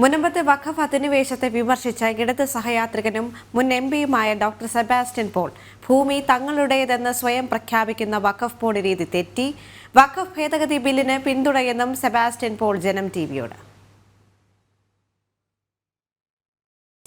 മുനമ്പത്തെ വഖഫ് അധിനിവേശത്തെ വിമർശിച്ച ഇടത് സഹയാത്രികനും മുൻ എം പിയുമായ ഡോക്ടർ സെബാസ്റ്റ്യൻ പോൾ ഭൂമി തങ്ങളുടേതെന്ന് സ്വയം പ്രഖ്യാപിക്കുന്ന വഖഫ് ബോർഡ് രീതി തെറ്റി. വഖഫ് ഭേദഗതി ബില്ലിന് പിന്തുണയെന്നും സെബാസ്റ്റ്യൻ പോൾ ജനം ടിവിയോട്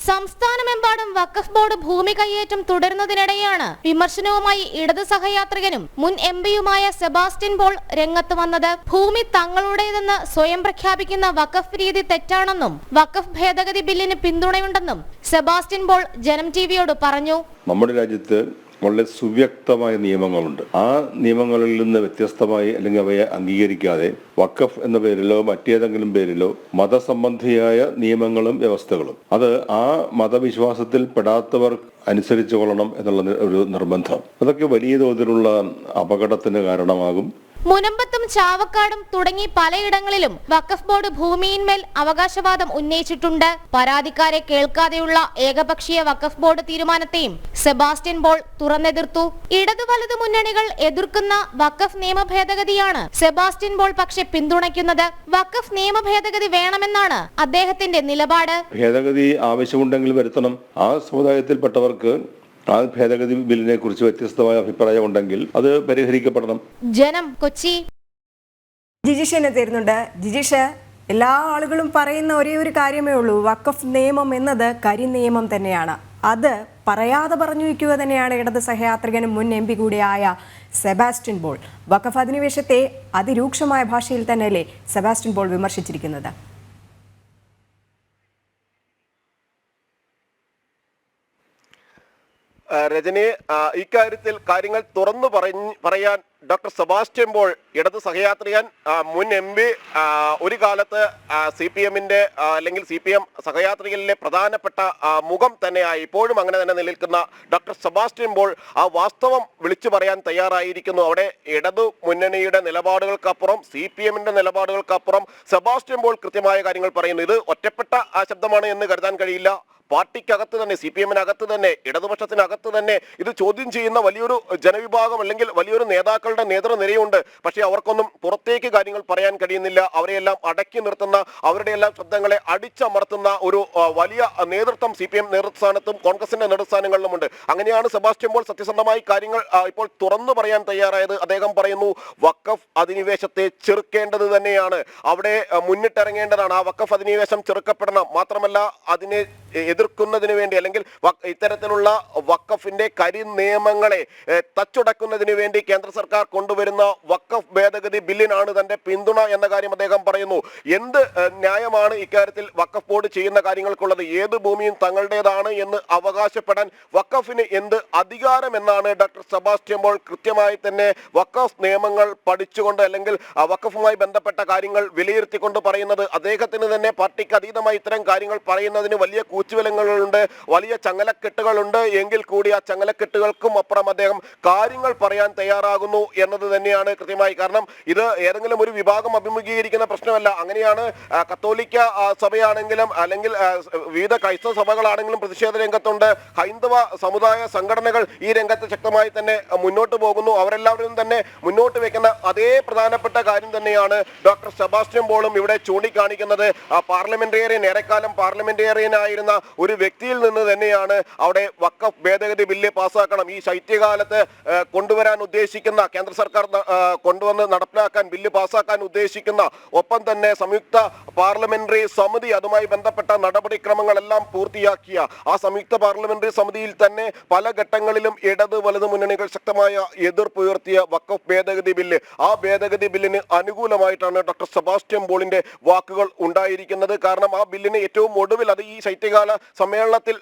സംസ്ഥാനമെമ്പാടും വഖഫ് ബോർഡ് ഭൂമി കൈയേറ്റം തുടരുന്നതിനിടെയാണ് വിമർശനവുമായി ഇടത് സഹയാത്രികനും മുൻ എം പിയുമായ സെബാസ്റ്റ്യൻ പോൾ രംഗത്ത് വന്നത്. ഭൂമി തങ്ങളുടേതെന്ന് സ്വയം പ്രഖ്യാപിക്കുന്ന വഖഫ് രീതി തെറ്റാണെന്നും വഖഫ് ഭേദഗതി ബില്ലിന് പിന്തുണയുണ്ടെന്നും സെബാസ്റ്റ്യൻ പോൾ ജനം ടിവിയോട് പറഞ്ഞു. നമ്മുടെ രാജ്യത്ത് വളരെ സുവ്യക്തമായ നിയമങ്ങളുണ്ട്. ആ നിയമങ്ങളിൽ നിന്ന് വ്യത്യസ്തമായി അല്ലെങ്കിൽ അവയെ അംഗീകരിക്കാതെ വഖഫ് എന്ന പേരിലോ മറ്റേതെങ്കിലും പേരിലോ മതസംബന്ധിയായ നിയമങ്ങളും വ്യവസ്ഥകളും. അത് ആ മതവിശ്വാസത്തിൽ പെടാത്തവർ അനുസരിച്ചു കൊള്ളണം എന്നുള്ള ഒരു നിർബന്ധം. അതൊക്കെ വലിയ തോതിലുള്ള അപകടത്തിന് കാരണമാകും. മുനമ്പത്തും ചാവക്കാടും തുടങ്ങി പലയിടങ്ങളിലും വഖഫ് ബോർഡ് ഭൂമിയിന്മേൽ അവകാശവാദം ഉന്നയിച്ചിട്ടുണ്ട്. പരാതിക്കാരെ കേൾക്കാതെയുള്ള ഏകപക്ഷീയ വഖഫ് ബോർഡ് തീരുമാനത്തെയും സെബാസ്റ്റ്യൻ ബോൾ തുറന്നെതിർത്തു. ഇടതു വലതു മുന്നണികൾ എതിർക്കുന്ന വഖഫ് നിയമ ഭേദഗതിയാണ് സെബാസ്റ്റ്യൻ ബോൾ പക്ഷെ പിന്തുണയ്ക്കുന്നത്. വഖഫ് നിയമ ഭേദഗതി വേണമെന്നാണ് അദ്ദേഹത്തിന്റെ നിലപാട്. ഭേദഗതി ആവശ്യമുണ്ടെങ്കിൽ വരുത്തണം. ആ സമുദായത്തിൽപ്പെട്ടവർക്ക് ആ ഭേദഗതി ബില്ലിനെ കുറിച്ച് വ്യത്യസ്തമായ അഭിപ്രായം ഉണ്ടെങ്കിൽ അത് പരിഹരിക്കപ്പെടണം. ജനം കൊച്ചി. ജിജിഷനെ എന്നെ തരുന്നുണ്ട്. ജിജിഷ എല്ലാ ആളുകളും പറയുന്ന ഒരേ ഒരു കാര്യമേ ഉള്ളൂ. വക്കഫ് നിയമം എന്നത് കരി നിയമം തന്നെയാണ്. അത് പറയാതെ പറഞ്ഞു വയ്ക്കുക തന്നെയാണ് ഇടത് സഹയാത്രികനും മുൻ എം പി കൂടിയായ സെബാസ്റ്റ്യൻ ബോൾ വഖഫ് അധിനിവേശത്തെ അതിരൂക്ഷമായ ഭാഷയിൽ തന്നെയല്ലേ സെബാസ്റ്റ്യൻ ബോൾ വിമർശിച്ചിരിക്കുന്നത്? രജനി ഇക്കാര്യത്തിൽ കാര്യങ്ങൾ തുറന്നു പറഞ്ഞ് പറയാൻ ഡോക്ടർ സെബാസ്റ്റ്യൻ പോൾ ഇടത് സഹയാത്രികൻ മുൻ എം പി ഒരു കാലത്ത് സി പി എമ്മിന്റെ അല്ലെങ്കിൽ സി പി എം സഹയാത്രികളിലെ പ്രധാനപ്പെട്ട മുഖം തന്നെയായി ഇപ്പോഴും അങ്ങനെ തന്നെ നിലനിൽക്കുന്ന ഡോക്ടർ സെബാസ്റ്റ്യൻ പോൾ ആ വാസ്തവം വിളിച്ചു പറയാൻ തയ്യാറായിരിക്കുന്നു. അവിടെ ഇടതു മുന്നണിയുടെ നിലപാടുകൾക്കപ്പുറം സി പി എമ്മിന്റെ നിലപാടുകൾക്കപ്പുറം സെബാസ്റ്റ്യൻ പോൾ കൃത്യമായ കാര്യങ്ങൾ പറയുന്നു. ഇത് ഒറ്റപ്പെട്ട ശബ്ദമാണ് എന്ന് കരുതാൻ കഴിയില്ല. പാർട്ടിക്കകത്ത് തന്നെ സി പി എമ്മിനകത്ത് തന്നെ ഇടതുപക്ഷത്തിനകത്ത് തന്നെ ഇത് ചോദ്യം ചെയ്യുന്ന വലിയൊരു ജനവിഭാഗം അല്ലെങ്കിൽ വലിയൊരു നേതാക്കളുടെ നേതൃനിരയുണ്ട്. പക്ഷേ അവർക്കൊന്നും പുറത്തേക്ക് കാര്യങ്ങൾ പറയാൻ കഴിയുന്നില്ല. അവരെയെല്ലാം അടക്കി നിർത്തുന്ന അവരുടെ എല്ലാം ശബ്ദങ്ങളെ അടിച്ചമർത്തുന്ന ഒരു വലിയ നേതൃത്വം സി പി എം നേതൃസ്ഥാനത്തും കോൺഗ്രസിന്റെ നേതൃസ്ഥാനങ്ങളിലുമുണ്ട്. അങ്ങനെയാണ് സെബാസ്റ്റ്യൻ പോൾ സത്യസന്ധമായി കാര്യങ്ങൾ ഇപ്പോൾ തുറന്നു പറയാൻ തയ്യാറായത്. അദ്ദേഹം പറയുന്നു വക്കഫ് അധിനിവേശത്തെ ചെറുക്കേണ്ടത് തന്നെയാണ്. അവിടെ മുന്നിട്ടിറങ്ങേണ്ടതാണ്. ആ വക്കഫ് അധിനിവേശം ചെറുക്കപ്പെടണം. മാത്രമല്ല അതിനെ എതിർക്കുന്നതിന് വേണ്ടി അല്ലെങ്കിൽ ഇത്തരത്തിലുള്ള വക്കഫിന്റെ കരി നിയമങ്ങളെ തച്ചുടക്കുന്നതിന് വേണ്ടി കേന്ദ്ര സർക്കാർ കൊണ്ടുവരുന്ന വക്കഫ് ഭേദഗതി ബില്ലിനാണ് തന്റെ പിന്തുണ എന്ന കാര്യം അദ്ദേഹം പറയുന്നു. എന്ത് ന്യായമാണ് ഇക്കാര്യത്തിൽ വക്കഫ് ബോർഡ് ചെയ്യുന്ന കാര്യങ്ങൾക്കുള്ളത്? ഏത് ഭൂമിയും തങ്ങളുടേതാണ് എന്ന് അവകാശപ്പെടാൻ വക്കഫിന് എന്ത് അധികാരം എന്നാണ് ഡോക്ടർ സെബാസ്റ്റ്യൻ പോൾ കൃത്യമായി തന്നെ വക്കഫ് നിയമങ്ങൾ പഠിച്ചുകൊണ്ട് അല്ലെങ്കിൽ വക്കഫുമായി ബന്ധപ്പെട്ട കാര്യങ്ങൾ വിലയിരുത്തിക്കൊണ്ട് പറയുന്നത്. അദ്ദേഹത്തിന് തന്നെ പാർട്ടിക്ക് അതീതമായി ഇത്തരം കാര്യങ്ങൾ പറയുന്നതിന് വലിയ കൂച്ചുവിലങ്ങളുണ്ട് വലിയ ചങ്ങലക്കെട്ടുകളുണ്ട്. എങ്കിൽ കൂടി ആ ചങ്ങലക്കെട്ടുകൾക്കും അപ്പുറം അദ്ദേഹം കാര്യങ്ങൾ പറയാൻ തയ്യാറാകുന്നു എന്നത് തന്നെയാണ് കൃത്യമായി. കാരണം ഇത് ഏതെങ്കിലും ഒരു വിഭാഗം അഭിമുഖീകരിക്കുന്ന പ്രശ്നമല്ല. അങ്ങനെയാണ് കത്തോലിക്ക സഭയാണെങ്കിലും അല്ലെങ്കിൽ വിവിധ ക്രൈസ്തവ സഭകളാണെങ്കിലും പ്രതിഷേധ രംഗത്തുണ്ട്. ഹൈന്ദവ സമുദായ സംഘടനകൾ ഈ രംഗത്ത് ശക്തമായി തന്നെ മുന്നോട്ട് പോകുന്നു. അവരെല്ലാവരും തന്നെ മുന്നോട്ട് വെക്കുന്ന അതേ പ്രധാനപ്പെട്ട കാര്യം തന്നെയാണ് ഡോക്ടർ സെബാസ്റ്റ്യൻ പോളും ഇവിടെ ചൂണ്ടിക്കാണിക്കുന്നത്. പാർലമെന്റേറിയൻ ഏറെക്കാലം പാർലമെന്റേറിയൻ ആയിരുന്ന ഒരു വ്യക്തിയിൽ നിന്ന് തന്നെയാണ് അവിടെ വക്കഫ് ഭേദഗതി ബില്ല് പാസ്സാക്കണം. ഈ ശൈത്യകാലത്ത് കൊണ്ടുവരാൻ ഉദ്ദേശിക്കുന്ന കേന്ദ്ര സർക്കാർ കൊണ്ടുവന്ന് നടപ്പിലാക്കാൻ ബില്ല് പാസ്സാക്കാൻ ഉദ്ദേശിക്കുന്ന ഒപ്പം തന്നെ സംയുക്ത പാർലമെന്ററി സമിതി അതുമായി ബന്ധപ്പെട്ട നടപടിക്രമങ്ങളെല്ലാം പൂർത്തിയാക്കിയ ആ സംയുക്ത പാർലമെന്ററി സമിതിയിൽ തന്നെ പല ഘട്ടങ്ങളിലും ഇടത് വലതു മുന്നണികൾ ശക്തമായ എതിർപ്പ് ഉയർത്തിയ വക്കഫ് ഭേദഗതി ബില്ല്. ആ ഭേദഗതി ബില്ലിന് അനുകൂലമായിട്ടാണ് ഡോക്ടർ സെബാസ്റ്റ്യൻ ബോളിന്റെ വാക്കുകൾ ഉണ്ടായിരിക്കുന്നത്. കാരണം ആ ബില്ലിന് ഏറ്റവും ഒടുവിൽ അത് ഈ ശൈത്യകാല സമ്മേളനത്തിൽ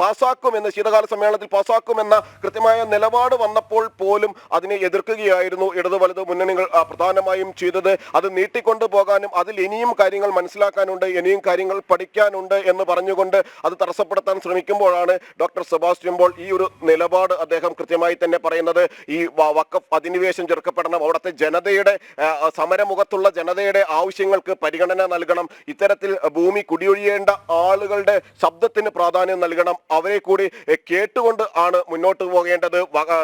പാസാക്കുമെന്ന് ശീതകാല സമ്മേളനത്തിൽ പാസ്സാക്കുമെന്ന കൃത്യമായ നിലപാട് വന്നപ്പോൾ പോലും അതിനെ എതിർക്കുകയായിരുന്നു. ഇടതു വലത് മുന്നണികൾ പ്രധാനമായും ചെയ്തത് അത് നീട്ടിക്കൊണ്ടു പോകാനും അതിൽ ഇനിയും കാര്യങ്ങൾ മനസ്സിലാക്കാനുണ്ട് ഇനിയും കാര്യങ്ങൾ പഠിക്കാനുണ്ട് എന്ന് പറഞ്ഞുകൊണ്ട് അത് തടസ്സപ്പെടുത്താൻ ശ്രമിക്കുമ്പോഴാണ് ഡോക്ടർ സെബാസ്റ്റ്യൻ പോൾ ഈ ഒരു നിലപാട് അദ്ദേഹം കൃത്യമായി തന്നെ പറയുന്നത്. ഈ വക്കഫ് അധിനിവേശം ചെറുക്കപ്പെടണം അവിടുത്തെ ജനതയുടെ സമരമുഖത്തുള്ള ജനതയുടെ ആവശ്യങ്ങൾക്ക് പരിഗണന നൽകണം. ഇത്തരത്തിൽ ഭൂമി കുടിയൊഴിയേണ്ട ആളുകളുടെ ശബ്ദം ശബ്ദത്തിന് പ്രാധാന്യം നൽകണം. അവരെ കൂടി കേട്ടുകൊണ്ട് ആണ് മുന്നോട്ട് പോകേണ്ടത്.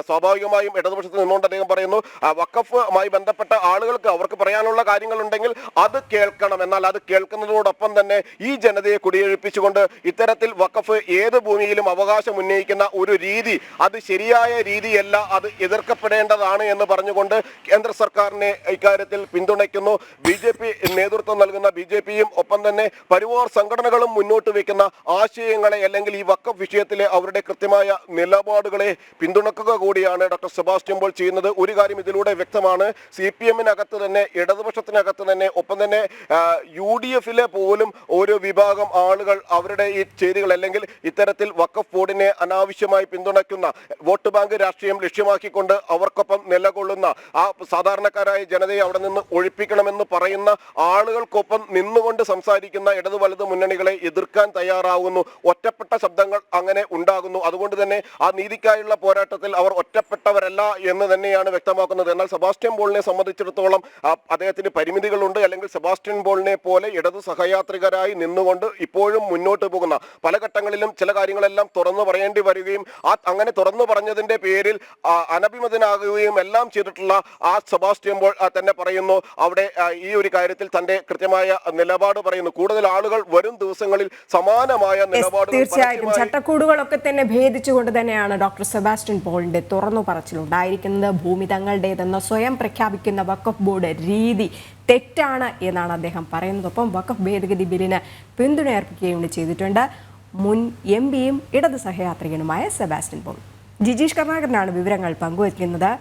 സ്വാഭാവികമായും ഇടതുപക്ഷത്ത് നിന്നുകൊണ്ട് അദ്ദേഹം പറയുന്നു വക്കഫുമായി ബന്ധപ്പെട്ട ആളുകൾക്ക് അവർക്ക് പറയാനുള്ള കാര്യങ്ങളുണ്ടെങ്കിൽ അത് കേൾക്കണം. എന്നാൽ അത് കേൾക്കുന്നതോടൊപ്പം തന്നെ ഈ ജനതയെ കുടിയൊഴിപ്പിച്ചുകൊണ്ട് ഇത്തരത്തിൽ വക്കഫ് ഏത് ഭൂമിയിലും അവകാശം ഉന്നയിക്കുന്ന ഒരു രീതി അത് ശരിയായ രീതിയല്ല അത് എതിർക്കപ്പെടേണ്ടതാണ് എന്ന് പറഞ്ഞുകൊണ്ട് കേന്ദ്ര സർക്കാരിനെ ഇക്കാര്യത്തിൽ പിന്തുണയ്ക്കുന്നു. ബി നേതൃത്വം നൽകുന്ന ബി ഒപ്പം തന്നെ പരിവാർ സംഘടനകളും മുന്നോട്ട് വയ്ക്കുന്ന വെക്കുന്ന ആശയങ്ങളെ അല്ലെങ്കിൽ ഈ വക്കഫ് വിഷയത്തിലെ അവരുടെ കൃത്യമായ നിലപാടുകളെ പിന്തുണക്കുക കൂടിയാണ് ഡോക്ടർ സെബാസ്റ്റ്യൻ പോൾ ചെയ്യുന്നത്. ഒരു കാര്യം ഇതിലൂടെ വ്യക്തമാണ്. സി പി എമ്മിനകത്ത് തന്നെ ഇടതുപക്ഷത്തിനകത്ത് തന്നെ ഒപ്പം തന്നെ യു ഡി എഫിലെ പോലും ഒരു വിഭാഗം ആളുകൾ അവരുടെ ഈ ചേരികൾ അല്ലെങ്കിൽ ഇത്തരത്തിൽ വക്കഫ് ബോർഡിനെ അനാവശ്യമായി പിന്തുണയ്ക്കുന്ന വോട്ട് ബാങ്ക് രാഷ്ട്രീയം ലക്ഷ്യമാക്കിക്കൊണ്ട് അവർക്കൊപ്പം നിലകൊള്ളുന്ന ആ സാധാരണക്കാരായ ജനതയെ അവിടെ നിന്ന് ഒഴിപ്പിക്കണമെന്ന് പറയുന്ന ആളുകൾക്കൊപ്പം നിന്നുകൊണ്ട് സംസാരിക്കുന്ന ഇടതു വലതു മുന്നണികളെ എതിർക്കാൻ തയ്യാറാകുന്നു ഒറ്റപ്പെട്ട ശബ്ദങ്ങൾ അങ്ങനെ ഉണ്ടാകുന്നു. അതുകൊണ്ട് തന്നെ ആ നീതിക്കായുള്ള പോരാട്ടത്തിൽ അവർ ഒറ്റപ്പെട്ടവരല്ല എന്ന് തന്നെയാണ് വ്യക്തമാക്കുന്നത്. എന്നാൽ സെബാസ്റ്റ്യൻ ബോളിനെ സംബന്ധിച്ചിടത്തോളം അദ്ദേഹത്തിന് പരിമിതികളുണ്ട്. അല്ലെങ്കിൽ സെബാസ്റ്റ്യൻ ബോളിനെ പോലെ ഇടതു സഹയാത്രികരായി നിന്നുകൊണ്ട് ഇപ്പോഴും മുന്നോട്ട് പോകുന്ന പല ഘട്ടങ്ങളിലും ചില കാര്യങ്ങളെല്ലാം തുറന്നു പറയേണ്ടി വരികയും ആ അങ്ങനെ തുറന്നു പറഞ്ഞതിന്റെ പേരിൽ അനഭിമതനാകുകയും എല്ലാം ചെയ്തിട്ടുള്ള ആ സെബാസ്റ്റ്യൻ ബോൾ തന്നെ പറയുന്നു അവിടെ ഈ ഒരു കാര്യത്തിൽ തന്റെ കൃത്യമായ നിലപാട് പറയുന്നു. കൂടുതൽ ആളുകൾ വരും ദിവസങ്ങളിൽ സമാനമായ തീർച്ചയായിട്ടും. ചട്ടക്കൂടുകളൊക്കെ തന്നെ ഭേദിച്ചുകൊണ്ട് തന്നെയാണ് ഡോക്ടർ സെബാസ്റ്റ്യൻ പോളിന്റെ തുറന്നു പറച്ചിലുണ്ടായിരിക്കുന്നത്. ഭൂമി തങ്ങളുടേതെന്ന് സ്വയം പ്രഖ്യാപിക്കുന്ന വക്കഫ് ബോർഡ് രീതി തെറ്റാണ് എന്നാണ് അദ്ദേഹം പറയുന്നത്. ഒപ്പം വക്കഫ് ഭേദഗതി ബില്ലിന് പിന്തുണ അർപ്പിക്കുകയും കൂടി ചെയ്തിട്ടുണ്ട്. മുൻ എം പിയും ഇടത് സഹയാത്രികനുമായ സെബാസ്റ്റ്യൻ പോൾ. ജിജീഷ് കർണാകരനാണ് വിവരങ്ങൾ പങ്കുവയ്ക്കുന്നത്.